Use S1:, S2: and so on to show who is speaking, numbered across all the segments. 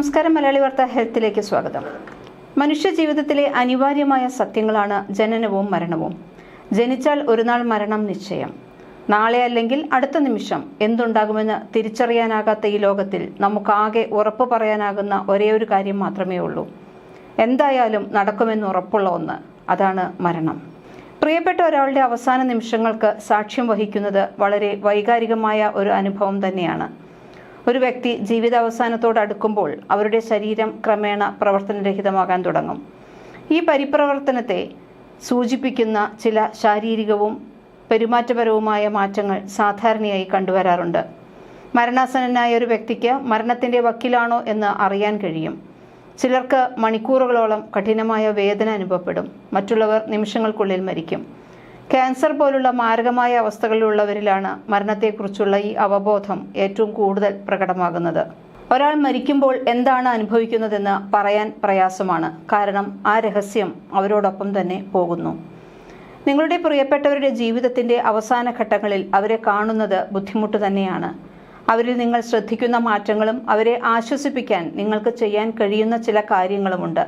S1: നമസ്കാരം മലയാളി വാർത്ത ഹെൽത്തിലേക്ക് സ്വാഗതം. മനുഷ്യ ജീവിതത്തിലെ അനിവാര്യമായ സത്യങ്ങളാണ് ജനനവും മരണവും. ജനിച്ചാൽ ഒരു നാൾ മരണം നിശ്ചയം. നാളെ അല്ലെങ്കിൽ അടുത്ത നിമിഷം എന്തുണ്ടാകുമെന്ന് തിരിച്ചറിയാനാകാത്ത ഈ ലോകത്തിൽ നമുക്കാകെ ഉറപ്പ് പറയാനാകുന്ന ഒരേ ഒരു കാര്യം മാത്രമേ ഉള്ളൂ. എന്തായാലും നടക്കുമെന്ന് ഉറപ്പുള്ള ഒന്ന് അതാണ് മരണം. പ്രിയപ്പെട്ട ഒരാളുടെ അവസാന നിമിഷങ്ങൾക്ക് സാക്ഷ്യം വഹിക്കുന്നത് വളരെ വൈകാരികമായ ഒരു അനുഭവം തന്നെയാണ്. ഒരു വ്യക്തി ജീവിതാവസാനത്തോട് അടുക്കുമ്പോൾ അവരുടെ ശരീരം ക്രമേണ പ്രവർത്തനരഹിതമാകാൻ തുടങ്ങും. ഈ പരിപ്രവർത്തനത്തെ സൂചിപ്പിക്കുന്ന ചില ശാരീരികവും പെരുമാറ്റപരവുമായ മാറ്റങ്ങൾ സാധാരണയായി കണ്ടുവരാറുണ്ട്. മരണാസന്നനായ ഒരു വ്യക്തിക്ക് മരണത്തിന്റെ വക്കിലാണോ എന്ന് അറിയാൻ കഴിയും. ചിലർക്ക് മണിക്കൂറുകളോളം കഠിനമായ വേദന അനുഭവപ്പെടും. മറ്റുള്ളവർ നിമിഷങ്ങൾക്കുള്ളിൽ മരിക്കും. ക്യാൻസർ പോലുള്ള മാരകമായ അവസ്ഥകളിലുള്ളവരിലാണ് മരണത്തെക്കുറിച്ചുള്ള ഈ അവബോധം ഏറ്റവും കൂടുതൽ പ്രകടമാകുന്നത്. ഒരാൾ മരിക്കുമ്പോൾ എന്താണ് അനുഭവിക്കുന്നതെന്ന് പറയാൻ പ്രയാസമാണ്. കാരണം ആ രഹസ്യം അവരോടൊപ്പം തന്നെ പോകുന്നു. നിങ്ങളുടെ പ്രിയപ്പെട്ടവരുടെ ജീവിതത്തിന്റെ അവസാന ഘട്ടങ്ങളിൽ അവരെ കാണുന്നത് ബുദ്ധിമുട്ട് തന്നെയാണ്. അവരിൽ നിങ്ങൾ ശ്രദ്ധിക്കുന്ന മാറ്റങ്ങളും അവരെ ആശ്വസിപ്പിക്കാൻ നിങ്ങൾക്ക് ചെയ്യാൻ കഴിയുന്ന ചില കാര്യങ്ങളുമുണ്ട്.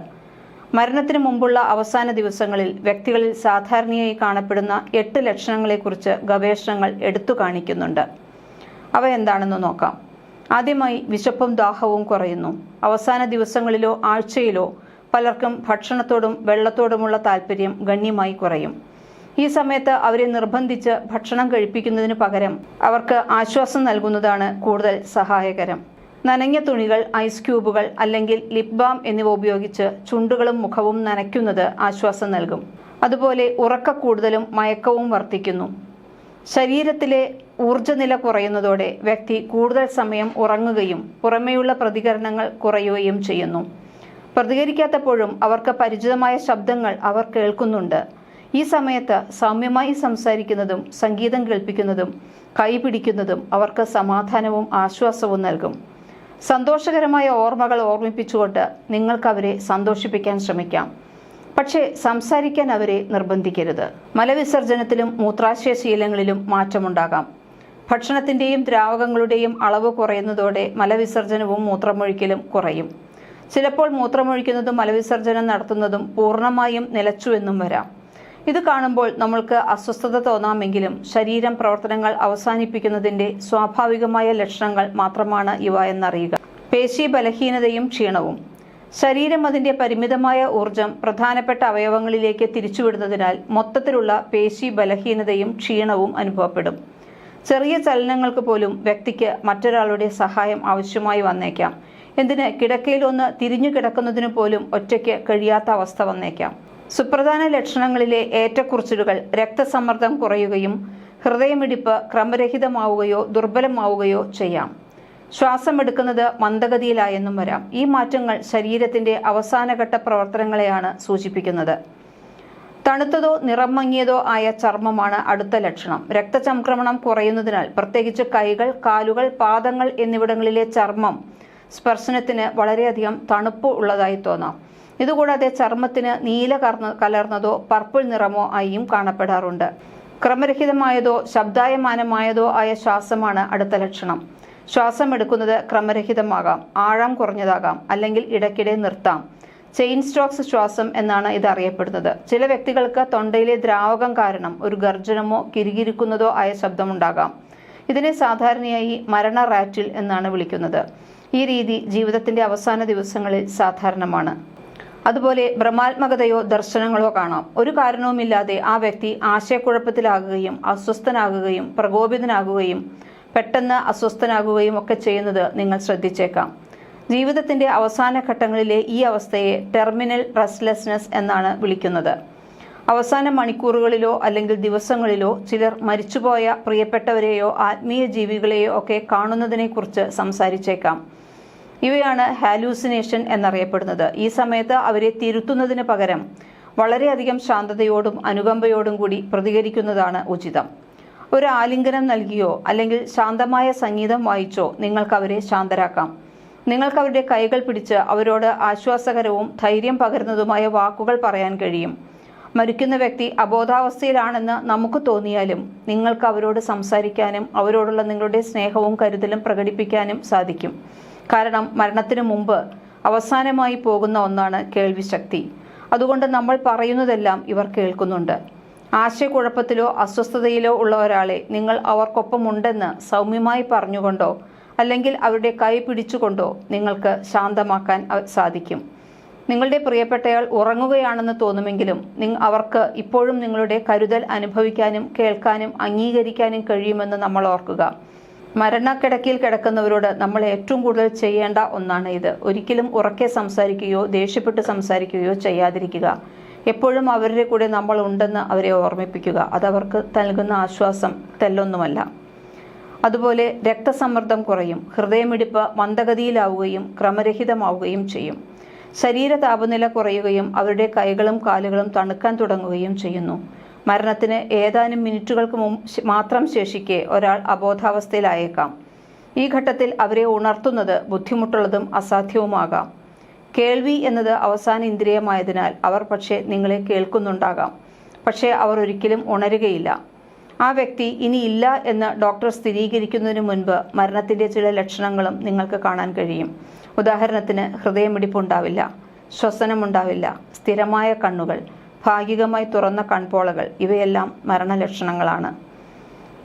S1: മരണത്തിന് മുമ്പുള്ള അവസാന ദിവസങ്ങളിൽ വ്യക്തികളിൽ സാധാരണയായി കാണപ്പെടുന്ന എട്ട് ലക്ഷണങ്ങളെക്കുറിച്ച് ഗവേഷണങ്ങൾ എടുത്തു കാണിക്കുന്നുണ്ട്. അവ എന്താണെന്ന് നോക്കാം. ആദ്യമായി വിശപ്പും ദാഹവും കുറയുന്നു. അവസാന ദിവസങ്ങളിലോ ആഴ്ചയിലോ പലർക്കും ഭക്ഷണത്തോടും വെള്ളത്തോടുമുള്ള താല്പര്യം ഗണ്യമായി കുറയും. ഈ സമയത്ത് അവരെ നിർബന്ധിച്ച് ഭക്ഷണം കഴിപ്പിക്കുന്നതിന് പകരം അവർക്ക് ആശ്വാസം നൽകുന്നതാണ് കൂടുതൽ സഹായകരം. നനഞ്ഞ തുണികൾ ഐസ് ക്യൂബുകൾ അല്ലെങ്കിൽ ലിപ് ബാം എന്നിവ ഉപയോഗിച്ച് ചുണ്ടുകളും മുഖവും നനയ്ക്കുന്നത് ആശ്വാസം നൽകും. അതുപോലെ ഉറക്ക കൂടുതലും മയക്കവും വർദ്ധിക്കുന്നു. ശരീരത്തിലെ ഊർജനില കുറയുന്നതോടെ വ്യക്തി കൂടുതൽ സമയം ഉറങ്ങുകയും പുറമേയുള്ള പ്രതികരണങ്ങൾ കുറയുകയും ചെയ്യുന്നു. പ്രതികരിക്കാത്തപ്പോഴും അവർക്ക് പരിചിതമായ ശബ്ദങ്ങൾ അവർ കേൾക്കുന്നുണ്ട്. ഈ സമയത്ത് സൗമ്യമായി സംസാരിക്കുന്നതും സംഗീതം കേൾപ്പിക്കുന്നതും കൈപിടിക്കുന്നതും അവർക്ക് സമാധാനവും ആശ്വാസവും നൽകും. സന്തോഷകരമായ ഓർമ്മകൾ ഓർമ്മിപ്പിച്ചുകൊണ്ട് നിങ്ങൾക്ക് അവരെ സന്തോഷിപ്പിക്കാൻ ശ്രമിക്കാം. പക്ഷേ സംസാരിക്കാൻ അവരെ നിർബന്ധിക്കരുത്. മലവിസർജനത്തിലും മൂത്രാശയ ശീലങ്ങളിലും മാറ്റമുണ്ടാകാം. ഭക്ഷണത്തിന്റെയും ദ്രാവകങ്ങളുടെയും അളവ് കുറയുന്നതോടെ മലവിസർജനവും മൂത്രമൊഴിക്കലും കുറയും. ചിലപ്പോൾ മൂത്രമൊഴിക്കുന്നതും മലവിസർജനം നടത്തുന്നതും പൂർണമായും നിലച്ചുവെന്നും വരാം. ഇത് കാണുമ്പോൾ നമ്മൾക്ക് അസ്വസ്ഥത തോന്നാമെങ്കിലും ശരീരം പ്രവർത്തനങ്ങൾ അവസാനിപ്പിക്കുന്നതിന്റെ സ്വാഭാവികമായ ലക്ഷണങ്ങൾ മാത്രമാണ് ഇവ എന്നറിയുക. പേശി ബലഹീനതയും ക്ഷീണവും. ശരീരം അതിന്റെ പരിമിതമായ ഊർജം പ്രധാനപ്പെട്ട അവയവങ്ങളിലേക്ക് തിരിച്ചുവിടുന്നതിനാൽ മൊത്തത്തിലുള്ള പേശി ബലഹീനതയും ക്ഷീണവും അനുഭവപ്പെടും. ചെറിയ ചലനങ്ങൾക്ക് പോലും വ്യക്തിക്ക് മറ്റൊരാളുടെ സഹായം ആവശ്യമായി വന്നേക്കാം. എന്തിന് കിടക്കയിൽ ഒന്ന് തിരിഞ്ഞു കിടക്കുന്നതിനു പോലും ഒറ്റയ്ക്ക് കഴിയാത്ത അവസ്ഥ വന്നേക്കാം. സുപ്രധാന ലക്ഷണങ്ങളിലെ ഏറ്റക്കുറിച്ചിലുകൾ രക്തസമ്മർദ്ദം കുറയുകയും ഹൃദയമിടിപ്പ് ക്രമരഹിതമാവുകയോ ദുർബലമാവുകയോ ചെയ്യാം. ശ്വാസമെടുക്കുന്നത് മന്ദഗതിയിലായെന്നും വരാം. ഈ മാറ്റങ്ങൾ ശരീരത്തിന്റെ അവസാനഘട്ട പ്രവർത്തനങ്ങളെയാണ് സൂചിപ്പിക്കുന്നത്. തണുത്തതോ നിറം മങ്ങിയതോ ആയ ചർമ്മമാണ് അടുത്ത ലക്ഷണം. രക്തചംക്രമണം കുറയുന്നതിനാൽ പ്രത്യേകിച്ച് കൈകൾ കാലുകൾ പാദങ്ങൾ എന്നിവിടങ്ങളിലെ ചർമ്മം സ്പർശനത്തിന് വളരെയധികം തണുപ്പ് ഉള്ളതായി തോന്നാം. ഇതുകൂടാതെ ചർമ്മത്തിന് നീല കർന്ന കലർന്നതോ പർപ്പിൾ നിറമോ ആയും കാണപ്പെടാറുണ്ട്. ക്രമരഹിതമായതോ ശബ്ദായമാനമായതോ ആയ ശ്വാസമാണ് അടുത്ത ലക്ഷണം. ശ്വാസം എടുക്കുന്നത് ക്രമരഹിതമാകാം ആഴം കുറഞ്ഞതാകാം അല്ലെങ്കിൽ ഇടയ്ക്കിടെ നിർത്താം. ചെയിൻ സ്ട്രോക്സ് ശ്വാസം എന്നാണ് ഇത് അറിയപ്പെടുന്നത്. ചില വ്യക്തികൾക്ക് തൊണ്ടയിലെ ദ്രാവകം കാരണം ഒരു ഗർജനമോ കിരികിരിക്കുന്നതോ ആയ ശബ്ദമുണ്ടാകാം. ഇതിനെ സാധാരണയായി മരണ റാറ്റിൽ എന്നാണ് വിളിക്കുന്നത്. ഈ രീതി ജീവിതത്തിന്റെ അവസാന ദിവസങ്ങളിൽ സാധാരണമാണ്. അതുപോലെ ഭ്രമാത്മകതയോ ദർശനങ്ങളോ കാണാം. ഒരു കാരണവുമില്ലാതെ ആ വ്യക്തി ആശയക്കുഴപ്പത്തിലാകുകയും അസ്വസ്ഥനാകുകയും പ്രകോപിതനാകുകയും പെട്ടെന്ന് അസ്വസ്ഥനാകുകയും ഒക്കെ ചെയ്യുന്നത് നിങ്ങൾ ശ്രദ്ധിച്ചേക്കാം. ജീവിതത്തിന്റെ അവസാന ഘട്ടങ്ങളിലെ ഈ അവസ്ഥയെ ടെർമിനൽ റെസ്റ്റ്ലെസ്നെസ് എന്നാണ് വിളിക്കുന്നത്. അവസാന മണിക്കൂറുകളിലോ അല്ലെങ്കിൽ ദിവസങ്ങളിലോ ചിലർ മരിച്ചുപോയ പ്രിയപ്പെട്ടവരെയോ ആത്മീയ ജീവികളെയോ ഒക്കെ കാണുന്നതിനെക്കുറിച്ച് സംസാരിച്ചേക്കാം. ഇവയാണ് ഹാലൂസിനേഷൻ എന്നറിയപ്പെടുന്നത്. ഈ സമയത്ത് അവരെ തിരുത്തുന്നതിന് പകരം വളരെയധികം ശാന്തതയോടും അനുകമ്പയോടും കൂടി പ്രതികരിക്കുന്നതാണ് ഉചിതം. ഒരു ആലിംഗനം നൽകിയോ അല്ലെങ്കിൽ ശാന്തമായ സംഗീതം വായിച്ചോ നിങ്ങൾക്ക് അവരെ ശാന്തരാക്കാം. നിങ്ങൾക്ക് അവരുടെ കൈകൾ പിടിച്ച് അവരോട് ആശ്വാസകരവും ധൈര്യം പകരുന്നതുമായ വാക്കുകൾ പറയാൻ കഴിയും. മരിക്കുന്ന വ്യക്തി അബോധാവസ്ഥയിലാണെന്ന് നമുക്ക് തോന്നിയാലും നിങ്ങൾക്ക് അവരോട് സംസാരിക്കാനും അവരോടുള്ള നിങ്ങളുടെ സ്നേഹവും കരുതലും പ്രകടിപ്പിക്കാനും സാധിക്കും. കാരണം മരണത്തിന് മുമ്പ് അവസാനമായി പോകുന്ന ഒന്നാണ് കേൾവിശക്തി. അതുകൊണ്ട് നമ്മൾ പറയുന്നതെല്ലാം ഇവർ കേൾക്കുന്നുണ്ട്. ആശയക്കുഴപ്പത്തിലോ അസ്വസ്ഥതയിലോ ഉള്ള ഒരാളെ നിങ്ങൾ അവർക്കൊപ്പമുണ്ടെന്ന് സൗമ്യമായി പറഞ്ഞുകൊണ്ടോ അല്ലെങ്കിൽ അവരുടെ കൈ പിടിച്ചുകൊണ്ടോ നിങ്ങൾക്ക് ശാന്തമാക്കാൻ സാധിക്കും. നിങ്ങളുടെ പ്രിയപ്പെട്ടയാൾ ഉറങ്ങുകയാണെന്ന് തോന്നുമെങ്കിലും അവർക്ക് ഇപ്പോഴും നിങ്ങളുടെ കരുതൽ അനുഭവിക്കാനും കേൾക്കാനും അംഗീകരിക്കാനും കഴിയുമെന്ന് നമ്മൾ ഓർക്കുക. മരണക്കിടക്കിൽ കിടക്കുന്നവരോട് നമ്മൾ ഏറ്റവും കൂടുതൽ ചെയ്യേണ്ട ഒന്നാണ് ഇത്. ഒരിക്കലും ഉറക്കെ സംസാരിക്കുകയോ ദേഷ്യപ്പെട്ട് സംസാരിക്കുകയോ ചെയ്യാതിരിക്കുക. എപ്പോഴും അവരുടെ കൂടെ നമ്മൾ ഉണ്ടെന്ന് അവരെ ഓർമ്മിപ്പിക്കുക. അതവർക്ക് നൽകുന്ന ആശ്വാസം തെല്ലൊന്നുമല്ല. അതുപോലെ രക്തസമ്മർദ്ദം കുറയും. ഹൃദയമിടിപ്പ് മന്ദഗതിയിലാവുകയും ക്രമരഹിതമാവുകയും ചെയ്യും. ശരീര താപനില കുറയുകയും അവരുടെ കൈകളും കാലുകളും തണുക്കാൻ തുടങ്ങുകയും ചെയ്യുന്നു. മരണത്തിന് ഏതാനും മിനിറ്റുകൾക്ക് മാത്രം ശേഷിക്കെ ഒരാൾ അബോധാവസ്ഥയിലായേക്കാം. ഈ ഘട്ടത്തിൽ അവരെ ഉണർത്തുന്നത് ബുദ്ധിമുട്ടുള്ളതും അസാധ്യവുമാകാം. കേൾവി എന്നത് അവസാന ഇന്ദ്രിയമായതിനാൽ അവർ പക്ഷേ നിങ്ങളെ കേൾക്കുന്നുണ്ടാകാം. പക്ഷേ അവർ ഒരിക്കലും ഉണരുകയില്ല. ആ വ്യക്തി ഇനി ഇല്ല എന്ന് ഡോക്ടർ സ്ഥിരീകരിക്കുന്നതിന് മുൻപ് മരണത്തിന്റെ ചില ലക്ഷണങ്ങളും നിങ്ങൾക്ക് കാണാൻ കഴിയും. ഉദാഹരണത്തിന് ഹൃദയമിടിപ്പുണ്ടാവില്ല ശ്വസനമുണ്ടാവില്ല സ്ഥിരമായ കണ്ണുകൾ ഭാഗികമായി തുറന്ന കൺപോളകൾ ഇവയെല്ലാം മരണലക്ഷണങ്ങളാണ്.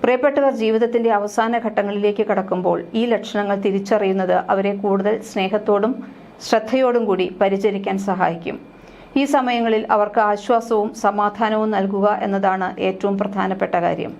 S1: പ്രിയപ്പെട്ടവർ ജീവിതത്തിന്റെ അവസാന ഘട്ടങ്ങളിലേക്ക് കടക്കുമ്പോൾ ഈ ലക്ഷണങ്ങൾ തിരിച്ചറിയുന്നത് അവരെ കൂടുതൽ സ്നേഹത്തോടും ശ്രദ്ധയോടും കൂടി പരിചരിക്കാൻ സഹായിക്കും. ഈ സമയങ്ങളിൽ അവർക്ക് ആശ്വാസവും സമാധാനവും നൽകുക എന്നതാണ് ഏറ്റവും പ്രധാനപ്പെട്ട കാര്യം.